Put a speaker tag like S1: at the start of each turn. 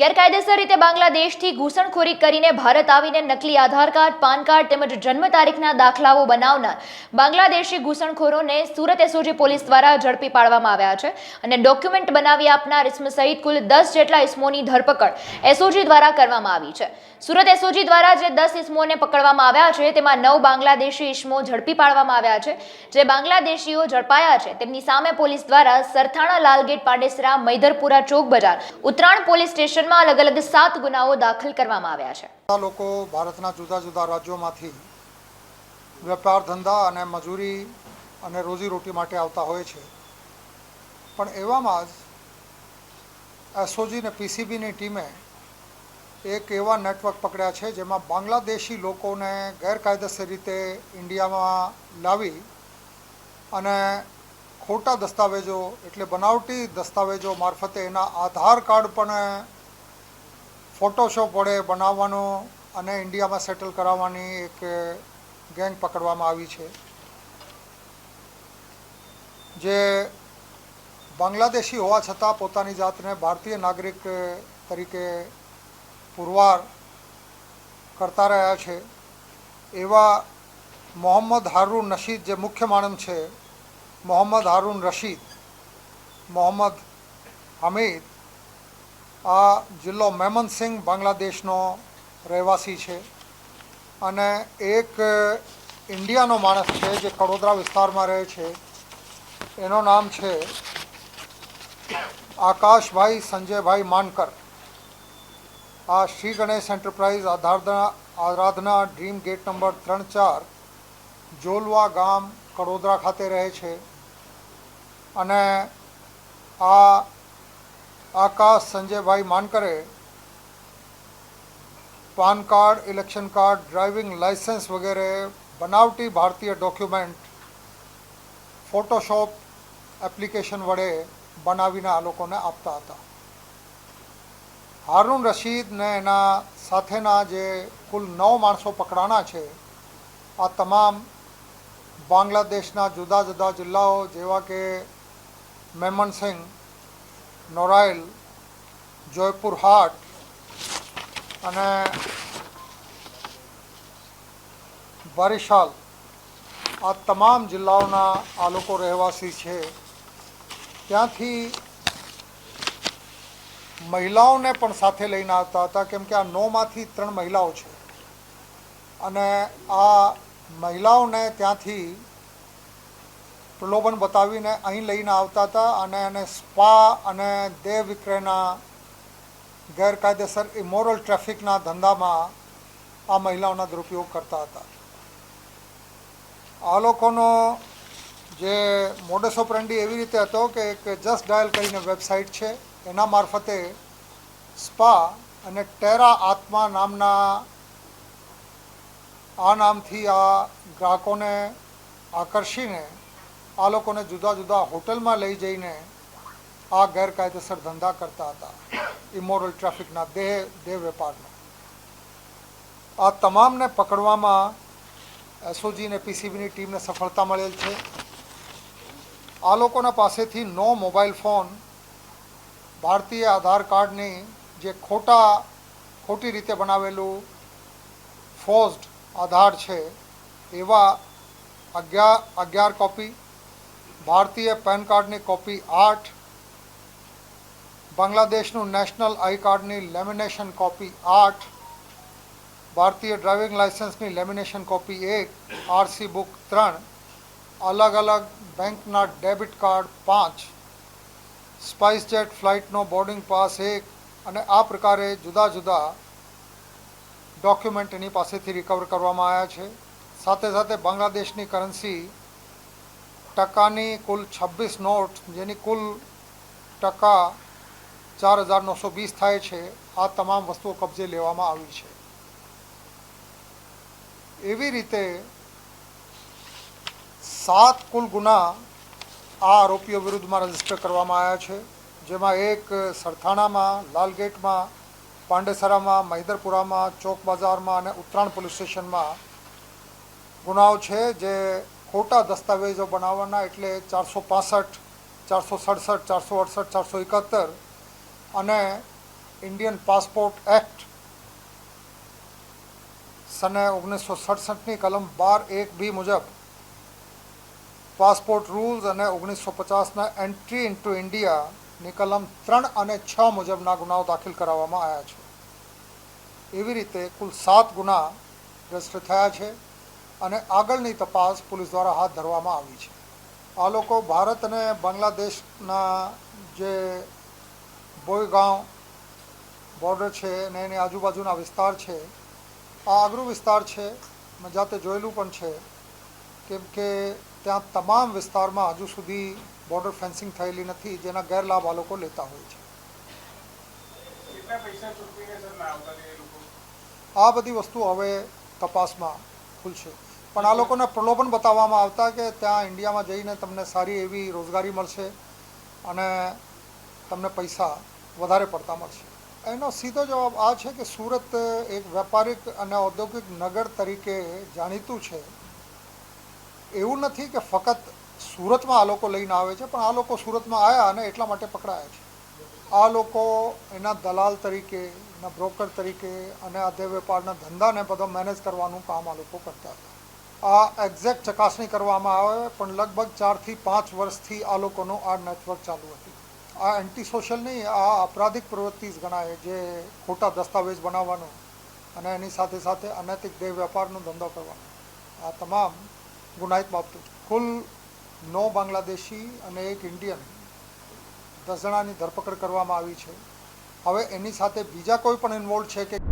S1: ગેરકાયદેસર રીતે બાંગ્લાદેશથી ઘૂસણખોરી કરીને ભારત આવીને નકલી આધાર કાર્ડ, પાન કાર્ડ તેમજ જન્મ તારીખના દાખલાઓ બનાવનાર બાંગ્લાદેશી ઘૂસણખોરોને સુરત એસઓજી પોલીસ દ્વારા ઝડપી પાડવામાં આવ્યા છે અને ડોક્યુમેન્ટ બનાવી આપનાર ઇસમ સહિત કુલ દસ જેટલા ઇસમોની ધરપકડ એસઓજી દ્વારા કરવામાં આવી છે. સુરત એસઓજી દ્વારા જે દસ ઇસમોને પકડવામાં આવ્યા છે, તેમાં નવ બાંગ્લાદેશી ઇસમો ઝડપી પાડવામાં આવ્યા છે. જે બાંગ્લાદેશીઓ ઝડપાયા છે, તેમની સામે પોલીસ દ્વારા સરથાણા લાલગેટ પાંડેસરા મૈદરપુરા ચોક બજાર ઉત્તરાયણ પોલીસ સ્ટેશનમાં અલગ અલગ સાત ગુનાઓ દાખલ કરવામાં આવ્યા છે.
S2: લોકો ભારતના જુદા જુદા રાજ્યોમાંથી વેપાર ધંધા અને મજૂરી અને રોજીરોટી માટે આવતા હોય છે. પણ એવામાં જ એસઓજી ને પીસીબીની ટીમે એક એવા નેટવર્ક પકડ્યા છે જેમાં બાંગ્લાદેશી લોકોને ગેરકાયદેસર રીતે ઇન્ડિયામાં લાવી અને ખોટા દસ્તાવેજો એટલે બનાવટી દસ્તાવેજો મારફતે એના આધાર કાર્ડ પણ ફોટોશોપ વડે બનાવવાનો અને ઇન્ડિયામાં સેટલ કરાવવાની એક ગેંગ પકડવામાં આવી છે. જે બાંગ્લાદેશી હોવા છતાં પોતાની જાતને ભારતીય નાગરિક તરીકે પુરવાર કરતા રહ્યા છે. એવા મોહમ્મદ હારૂન રશીદ, જે મુખ્ય માણમ છે, મોહમ્મદ હારૂન રશીદ, મોહમ્મદ હમીદ આ જિલ્લો મેમનસિંહ બાંગ્લાદેશનો રહેવાસી છે અને એક ઇન્ડિયાનો માણસ છે જે કડોદરા વિસ્તારમાં રહે છે. એનું નામ છે આકાશભાઈ સંજયભાઈ માનકર. આ શ્રી ગણેશ એન્ટરપ્રાઇઝ આધારના આરાધના ડ્રીમ ગેટ નંબર ત્રણ ચાર જોલવા ગામ કડોદરા ખાતે રહે છે. અને આ Akash Sanjaybhai માનકરે PAN card, election card, driving licence વગેરે બનાવટી ભારતીય ડોક્યુમેન્ટ, ફોટોશોપ એપ્લિકેશન વડે બનાવીને આ લોકોને આપતા હતા. હારૂન રશીદને એના સાથેના જે કુલ નવ માણસો પકડાના છે, આ તમામ બાંગ્લાદેશના જુદા જુદા જિલ્લાઓ જેવા કે મેમનસિંહ નોરાઇલ જોયપુર હાટ અને બરિશાલ આ તમામ જિલ્લાઓના આ લોકો રહેવાસી છે. ત્યાંથી મહિલાઓને પણ સાથે લઈને આવતા હતા, કેમ કે આ નોમાંથી ત્રણ મહિલાઓ છે. અને આ મહિલાઓને ત્યાંથી પ્રલોભન બતાવીને અહીં લઈને આવતા હતા અને એને સ્પા અને દેહ વિક્રયના ગેરકાયદેસર ઇમોરલ ટ્રાફિકના ધંધામાં આ મહિલાઓના દુરુપયોગ કરતા હતા. આ લોકોનો જે મોડસ ઓપરેન્ડી એવી રીતે હતો કે એક જસ્ટ ડાયલ કરીને વેબસાઇટ છે, એના મારફતે સ્પા અને ટેરા આત્મા નામના આ નામથી આ ગ્રાહકોને આકર્ષીને આ લોકોને જુદા જુદા હોટલમાં લઈ જઈને આ ગેરકાયદેસર ધંધા કરતા હતા ઇમોરલ ટ્રાફિકના દેહ દેહ વેપારના. આ તમામને પકડવામાં એસઓજી અને પીસીબીની ટીમને સફળતા મળેલ છે. આ લોકોના પાસેથી નો મોબાઈલ ફોન, ભારતીય આધાર કાર્ડની જે ખોટા, ખોટી રીતે બનાવેલું ફોઝડ આધાર છે, એવા અગિયાર અગિયાર કોપી ભારતીય પેન કાર્ડની કોપી આઠ, બાંગ્લાદેશનું નેશનલ આઈ કાર્ડની લેમિનેશન કોપી આઠ, ભારતીય ડ્રાઇવિંગ લાઇસન્સની લેમિનેશન કોપી એક, આરસી બુક ત્રણ અલગ અલગ બેંકના ડેબિટ કાર્ડ પાંચ સ્પાઇસ જેટ ફ્લાઇટનો બોર્ડિંગ પાસ એક અને આ પ્રકારે જુદા જુદા ડોક્યુમેન્ટ એની પાસેથી રિકવર કરવામાં આવ્યા છે. સાથે સાથે બાંગ્લાદેશની કરન્સી ટકાની કુલ છવ્વીસ નોટ, જેની કુલ ટકા ચાર હજાર નવસો વીસ થાય છે, આ તમામ વસ્તુઓ કબજે લેવામાં આવી છે. એવી રીતે સાત કુલ ગુના આ આરોપીઓ વિરુદ્ધમાં રજિસ્ટર કરવામાં આવ્યા છે, જેમાં એક સરથાણામાં, લાલગેટમાં, પાંડેસરામાં, મહિદરપુરામાં ચોક બજારમાં અને ઉત્તરાયણ પોલીસ સ્ટેશનમાં ગુનાઓ છે, જે ખોટા દસ્તાવેજો બનાવવાના એટલે ચારસો પાસઠ, ચારસો સડસઠ, ચારસો અડસઠ, ચારસો એકાહત્તર અને ઇન્ડિયન પાસપોર્ટ એક્ટ સને ઓગણીસો સડસઠની કલમ બાર એક બી મુજબ પાસપોર્ટ રૂલ્સ અને ઓગણીસો પચાસના એન્ટ્રી ઇન્ટુ ઇન્ડિયાની કલમ ત્રણ અને છ મુજબના ગુનાઓ દાખલ કરાવવામાં આવ્યા છે. એવી રીતે કુલ સાત ગુના રજિસ્ટર થયા છે. અને આગળની તપાસ પોલીસ દ્વારા હાથ ધરવામાં આવી છે. આ લોકો ભારત અને બાંગ્લાદેશના જે બોયગાંવ બોર્ડર છે અને એની આજુબાજુના વિસ્તાર છે આ આગ્રું વિસ્તાર છે મેં જાતે જોયેલું પણ છે કેમ કે ત્યાં તમામ વિસ્તારમાં હજુ સુધી બોર્ડર ફેન્સિંગ થયેલી નથી જેના ગેરલાભ આ લોકો લેતા હોય છે. આ બધી વસ્તુ હવે તપાસમાં ખુલશે. પણ આ લોકોને પ્રલોભન બતાવવામાં આવતા કે ત્યાં ઇન્ડિયામાં જઈને તમને સારી એવી રોજગારી મળશે અને તમને પૈસા વધારે પડતા મળશે. એનો સીધો જવાબ આ છે કે સુરત એક વેપારિક અને ઔદ્યોગિક નગર તરીકે જાણીતું છે. એવું નથી કે ફક્ત સુરતમાં આ લોકો લઈને આવે છે, પણ આ લોકો સુરતમાં આવ્યા અને એટલા માટે પકડાયા છે. આ લોકો એના દલાલ તરીકે, એના બ્રોકર તરીકે અને આ દેહ વેપારના ધંધાને બધો મેનેજ કરવાનું કામ આ લોકો કરતા હતા. આ એક્ઝેક્ટ ચકાસણી કરવામાં આવે, પણ લગભગ ચારથી પાંચ વર્ષથી આ લોકોનું આ નેટવર્ક ચાલુ હતું. આ એન્ટી સોશિયલ નહીં, આ અપરાધિક પ્રવૃત્તિ જ ગણાય, જે ખોટા દસ્તાવેજ બનાવવાનો અને એની સાથે સાથે અનૈતિક દેહ વેપારનો ધંધો કરવાનો. આ તમામ ગુનાહિત બાબતો. કુલ નવ બાંગ્લાદેશી અને એક ઇન્ડિયન દસ જણાની ધરપકડ કરવામાં આવી છે. હવે એની સાથે બીજા કોઈ પણ ઇન્વોલ્વ છે કે